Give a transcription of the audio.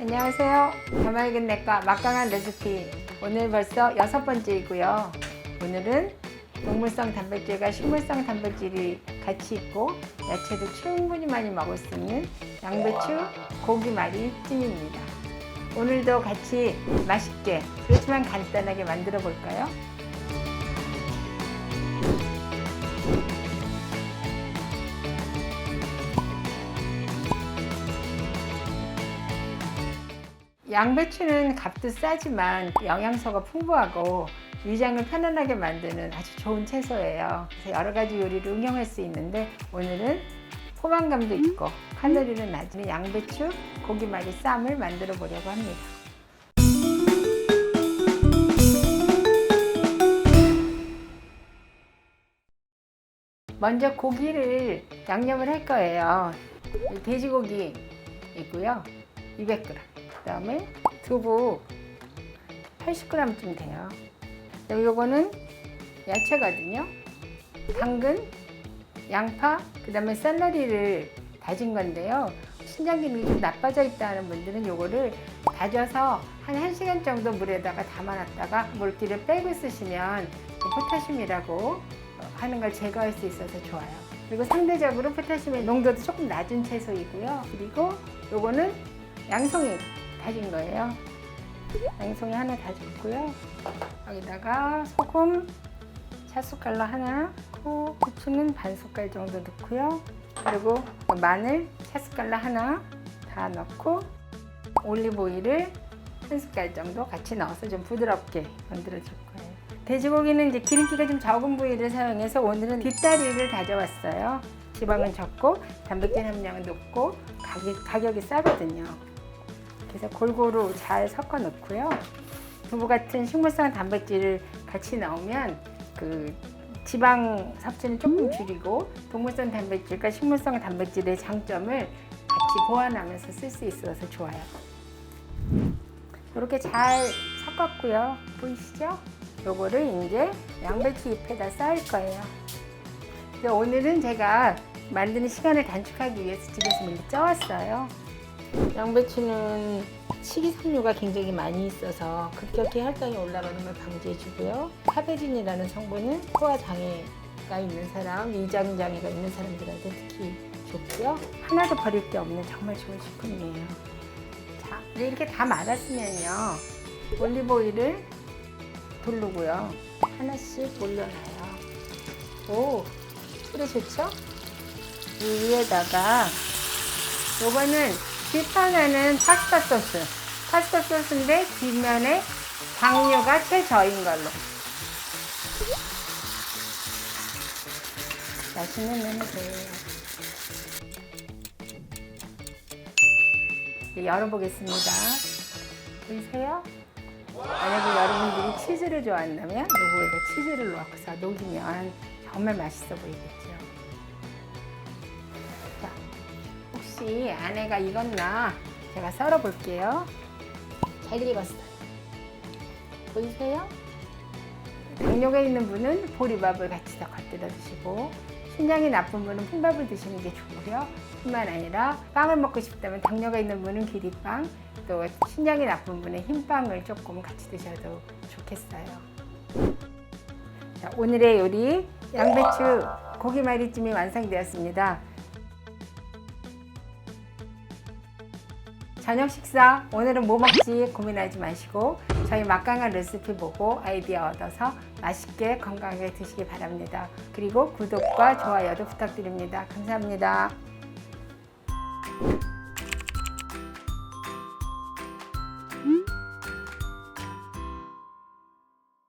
안녕하세요. 가마익은 내과 막강한 레시피. 오늘 벌써 여섯 번째이고요. 오늘은 동물성 단백질과 식물성 단백질이 같이 있고 야채도 충분히 많이 먹을 수 있는 양배추 고기말이 찜입니다. 오늘도 같이 맛있게 그렇지만 간단하게 만들어 볼까요? 양배추는 값도 싸지만 영양소가 풍부하고 위장을 편안하게 만드는 아주 좋은 채소예요. 그래서 여러 가지 요리를 응용할 수 있는데 오늘은 포만감도 있고 칼로리는 낮은 양배추 고기말이 쌈을 만들어 보려고 합니다. 먼저 고기를 양념을 할 거예요. 돼지고기 있고요. 200g. 그다음에 두부 80g쯤 돼요. 요거는 야채거든요. 당근, 양파, 그다음에 샐러리를 다진 건데요. 신장 기능이 좀 나빠져 있다는 분들은 요거를 다져서 한 1시간 정도 물에다가 담아놨다가 물기를 빼고 쓰시면 그 포타슘이라고 하는 걸 제거할 수 있어서 좋아요. 그리고 상대적으로 포타슘의 농도도 조금 낮은 채소이고요. 그리고 요거는 양송이 다진 거예요. 양송이 하나 다졌고요. 여기다가 소금 차 숟갈로 하나 넣고 후추는 반 숟갈 정도 넣고요. 그리고 마늘 차 숟갈로 하나 다 넣고 올리브 오일을 한 숟갈 정도 같이 넣어서 좀 부드럽게 만들어 줄 거예요. 돼지고기는 이제 기름기가 좀 적은 부위를 사용해서 오늘은 뒷다리를 다져왔어요. 지방은 적고 단백질 함량은 높고 가격, 가격이 싸거든요. 그래서 골고루 잘 섞어 넣고요. 두부 같은 식물성 단백질을 같이 넣으면 그 지방 섭취는 조금 줄이고 동물성 단백질과 식물성 단백질의 장점을 같이 보완하면서 쓸 수 있어서 좋아요. 이렇게 잘 섞었고요. 보이시죠? 요거를 이제 양배추 잎에다 쌓을 거예요. 오늘은 제가 만드는 시간을 단축하기 위해서 집에서 미리 쪄왔어요. 양배추는 식이섬유가 굉장히 많이 있어서 급격히 혈당이 올라가는 걸 방지해주고요. 카베진이라는 성분은 소화 장애가 있는 사람, 위장 장애가 있는 사람들한테 특히 좋고요. 하나도 버릴 게 없는 정말 좋은 식품이에요. 자, 이렇게 다 말았으면요. 올리브 오일을 두르고요. 하나씩 올려놔요. 오, 소리 좋죠? 이 위에다가 요거는 뒷판에는 파스타 소스. 파스타 소스인데 뒷면에 당류가 채저인 걸로. 맛있는. 이제 열어보겠습니다. 보이세요? 만약에 여러분들이 치즈를 좋아한다면 요거에다 치즈를 넣어서 녹이면 정말 맛있어 보이겠죠. 혹시 안에가 익었나 제가 썰어 볼게요. 잘 익었어요. 보이세요? 당뇨가 있는 분은 보리밥을 같이 더 곁들여 드시고 신장이 나쁜 분은 흰밥을 드시는 게 좋고요. 뿐만 아니라 빵을 먹고 싶다면 당뇨가 있는 분은 기리빵 또 신장이 나쁜 분은 흰빵을 조금 같이 드셔도 좋겠어요. 자, 오늘의 요리 양배추 고기말이찜이 완성되었습니다. 저녁 식사 오늘은 뭐 먹지 고민하지 마시고 저희 막강한 레시피 보고 아이디어 얻어서 맛있게 건강하게 드시기 바랍니다. 그리고 구독과 좋아요도 부탁드립니다. 감사합니다.